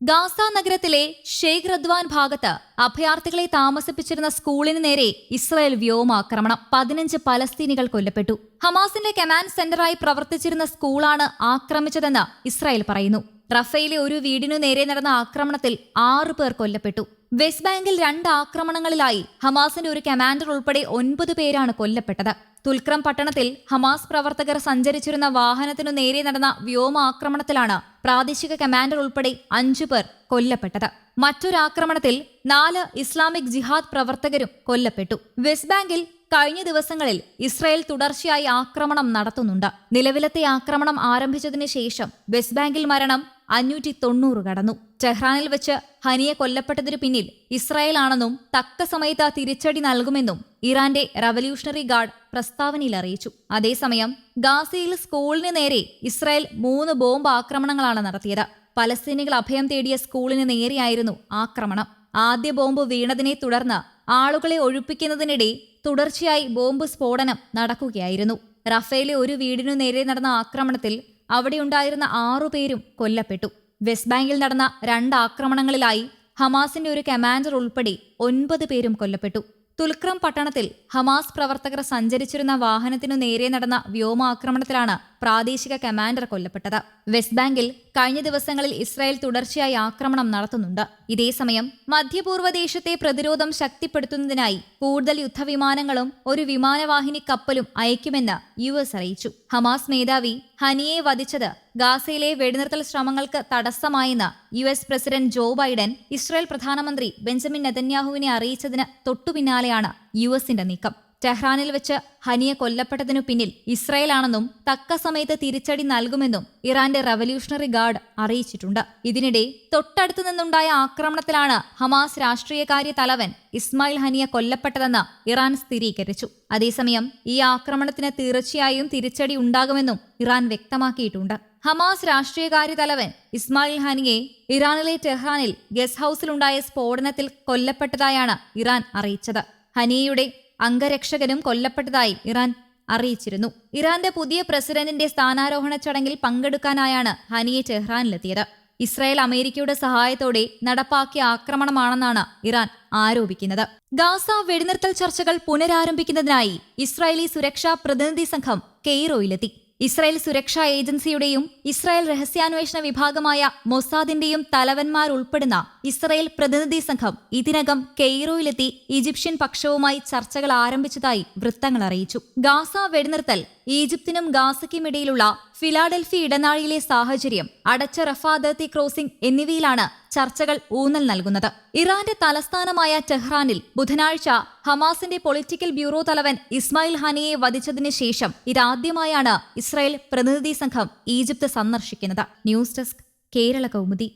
Gaza നഗരത്തിലെ Sheikh Radwan ഭാഗത്ത് അഭയാർത്ഥികളെ താമസിപ്പിച്ചിരുന്ന സ്കൂളിന് നേരെ ഇസ്രായേൽ വ്യോമാക്രമണം പതിനഞ്ച് പലസ്തീനികൾ കൊല്ലപ്പെട്ടു. ഹമാസിന്റെ കമാൻഡ് സെന്ററായി പ്രവർത്തിച്ചിരുന്ന സ്കൂളാണ് ആക്രമിച്ചതെന്ന് ഇസ്രായേൽ പറയുന്നു. റഫയിലെ ഒരു വീടിനു നേരെ നടന്ന ആക്രമണത്തിൽ ആറു പേർ കൊല്ലപ്പെട്ടു. വെസ്റ്റ് ബാങ്കിൽ രണ്ട് ആക്രമണങ്ങളിലായി ഹമാസിന്റെ ഒരു കമാൻഡർ ഉൾപ്പെടെ ഒൻപത് പേരാണ് കൊല്ലപ്പെട്ടത്. തുൽക്രം പട്ടണത്തിൽ ഹമാസ് പ്രവർത്തകർ സഞ്ചരിച്ചിരുന്ന വാഹനത്തിനു നേരെ നടന്ന വ്യോമാക്രമണത്തിലാണ് പ്രാദേശിക കമാൻഡർ ഉൾപ്പെടെ അഞ്ചു പേർ കൊല്ലപ്പെട്ടത്. മറ്റൊരാക്രമണത്തിൽ നാല് ഇസ്ലാമിക് ജിഹാദ് പ്രവർത്തകരും കൊല്ലപ്പെട്ടു. വെസ്റ്റ് ബാങ്കിൽ കഴിഞ്ഞ ദിവസങ്ങളിൽ ഇസ്രായേൽ തുടർച്ചയായി ആക്രമണം നടത്തുന്നുണ്ട്. നിലവിലത്തെ ആക്രമണം ആരംഭിച്ചതിനു ശേഷം വെസ്റ്റ് ബാങ്കിൽ മരണം അഞ്ഞൂറ്റി തൊണ്ണൂറ് കടന്നു. ടെഹ്റാനിൽ വെച്ച് ഹനിയെ കൊല്ലപ്പെട്ടതിനു പിന്നിൽ ഇസ്രായേലാണെന്നും തക്ക സമയത്ത് തിരിച്ചടി നൽകുമെന്നും ഇറാന്റെ റവല്യൂഷണറി ഗാർഡ് പ്രസ്താവനയിൽ അറിയിച്ചു. അതേസമയം ഗാസയിൽ സ്കൂളിന് നേരെ ഇസ്രായേൽ മൂന്ന് ബോംബ് ആക്രമണങ്ങളാണ് നടത്തിയത്. പലസ്തീനികൾ അഭയം തേടിയ സ്കൂളിന് നേരെയായിരുന്നു ആക്രമണം. ആദ്യ ബോംബ് വീണതിനെ തുടർന്ന് ആളുകളെ ഒഴിപ്പിക്കുന്നതിനിടെ തുടർച്ചയായി ബോംബ് സ്ഫോടനം നടക്കുകയായിരുന്നു. റഫേലെ ഒരു വീടിനു നേരെ നടന്ന ആക്രമണത്തിൽ അവിടെയുണ്ടായിരുന്ന ആറുപേരും കൊല്ലപ്പെട്ടു. വെസ്റ്റ് ബാങ്കിൽ നടന്ന രണ്ട് ആക്രമണങ്ങളിലായി ഹമാസിന്റെ ഒരു കമാൻഡർ ഉൾപ്പെടെ ഒൻപത് പേരും കൊല്ലപ്പെട്ടു. തുൽക്രം പട്ടണത്തിൽ ഹമാസ് പ്രവർത്തകർ സഞ്ചരിച്ചിരുന്ന വാഹനത്തിനു നേരെ നടന്ന വ്യോമാക്രമണത്തിലാണ് പ്രാദേശിക കമാൻഡർ കൊല്ലപ്പെട്ടത്. വെസ്റ്റ് ബാങ്കിൽ കഴിഞ്ഞ ദിവസങ്ങളിൽ ഇസ്രായേൽ തുടർച്ചയായി ആക്രമണം നടത്തുന്നുണ്ട്. ഇതേസമയം മധ്യപൂർവ ദേശത്തെ പ്രതിരോധം ശക്തിപ്പെടുത്തുന്നതിനായി കൂടുതൽ യുദ്ധവിമാനങ്ങളും ഒരു വിമാനവാഹിനി കപ്പലും അയക്കുമെന്ന് യു എസ് അറിയിച്ചു. ഹമാസ് മേധാവി ഹനിയെ വധിച്ചത് ഗാസയിലെ വെടിനിർത്തൽ ശ്രമങ്ങൾക്ക് തടസ്സമായെന്ന് U S president Joe Biden Israel പ്രധാനമന്ത്രി ബെഞ്ചമിൻ നെതന്യാഹുവിനെ അറിയിച്ചതിന് തൊട്ടുപിന്നാലെയാണ് യു എസിന്റെ നീക്കം. ടെഹ്റാനിൽ വെച്ച് ഹനിയെ കൊല്ലപ്പെട്ടതിനു പിന്നിൽ ഇസ്രായേലാണെന്നും തക്ക സമയത്ത് തിരിച്ചടി നൽകുമെന്നും ഇറാന്റെ റവല്യൂഷണറി ഗാർഡ് അറിയിച്ചിട്ടുണ്ട്. ഇതിനിടെ തൊട്ടടുത്തു നിന്നുണ്ടായ ആക്രമണത്തിലാണ് ഹമാസ് രാഷ്ട്രീയകാര്യ തലവൻ ഇസ്മായിൽ ഹനിയ കൊല്ലപ്പെട്ടതെന്ന് ഇറാൻ സ്ഥിരീകരിച്ചു. അതേസമയം ഈ ആക്രമണത്തിന് തീർച്ചയായും തിരിച്ചടി ഉണ്ടാകുമെന്നും ഇറാൻ വ്യക്തമാക്കിയിട്ടുണ്ട്. ഹമാസ് രാഷ്ട്രീയകാര്യ തലവൻ ഇസ്മായിൽ ഹനിയെ ഇറാനിലെ ടെഹ്റാനിൽ ഗസ്റ്റ് ഹൌസിലുണ്ടായ സ്ഫോടനത്തിൽ കൊല്ലപ്പെട്ടതായാണ് ഇറാൻ അറിയിച്ചത്. ഹനിയയുടെ അംഗരക്ഷകനും കൊല്ലപ്പെട്ടതായി ഇറാൻ അറിയിച്ചിരുന്നു. ഇറാന്റെ പുതിയ പ്രസിഡന്റിന്റെ സ്ഥാനാരോഹണ ചടങ്ങിൽ പങ്കെടുക്കാനായാണ് ഹനിയെ ടെഹ്റാനിലെത്തിയത്. ഇസ്രായേൽ അമേരിക്കയുടെ സഹായത്തോടെ നടപ്പാക്കിയ ആക്രമണമാണെന്നാണ് ഇറാൻ ആരോപിക്കുന്നത്. ഗാസ വെടിനിർത്തൽ ചർച്ചകൾ പുനരാരംഭിക്കുന്നതിനായി ഇസ്രായേലി സുരക്ഷാ പ്രതിനിധി സംഘം കെയ്റോയിലെത്തി. ഇസ്രായേൽ സുരക്ഷാ ഏജൻസിയുടെയും ഇസ്രായേൽ രഹസ്യാന്വേഷണ വിഭാഗമായ മൊസാദിന്റെയും തലവന്മാരുൾപ്പെടുന്ന ഇസ്രായേൽ പ്രതിനിധി സംഘം ഇതിനകം കെയ്റോയിലെത്തി ഈജിപ്ഷ്യൻ പക്ഷവുമായി ചർച്ചകൾ ആരംഭിച്ചതായി വൃത്തങ്ങൾ അറിയിച്ചു. ഗാസ വെടിനിർത്തൽ ഈജിപ്തിനും ഗാസയ്ക്കുമിടയിലുള്ള ഫിലാഡൽഫി ഇടനാഴിയിലെ സാഹചര്യം അടച്ച റഫാദത്തി അതിർത്തി ക്രോസിംഗ് എന്നിവയിലാണ് ചർച്ചകൾ ഊന്നൽ നൽകുന്നത്. ഇറാന്റെ തലസ്ഥാനമായ ടെഹ്റാനിൽ ബുധനാഴ്ച ഹമാസിന്റെ പൊളിറ്റിക്കൽ ബ്യൂറോ തലവൻ ഇസ്മായിൽ ഹാനിയെ വധിച്ചതിന് ശേഷം ഇതാദ്യമായാണ് ഇസ്രായേൽ പ്രതിനിധി സംഘം ഈജിപ്ത് സന്ദർശിക്കുന്നത്. News desk Kerala Kaumudi.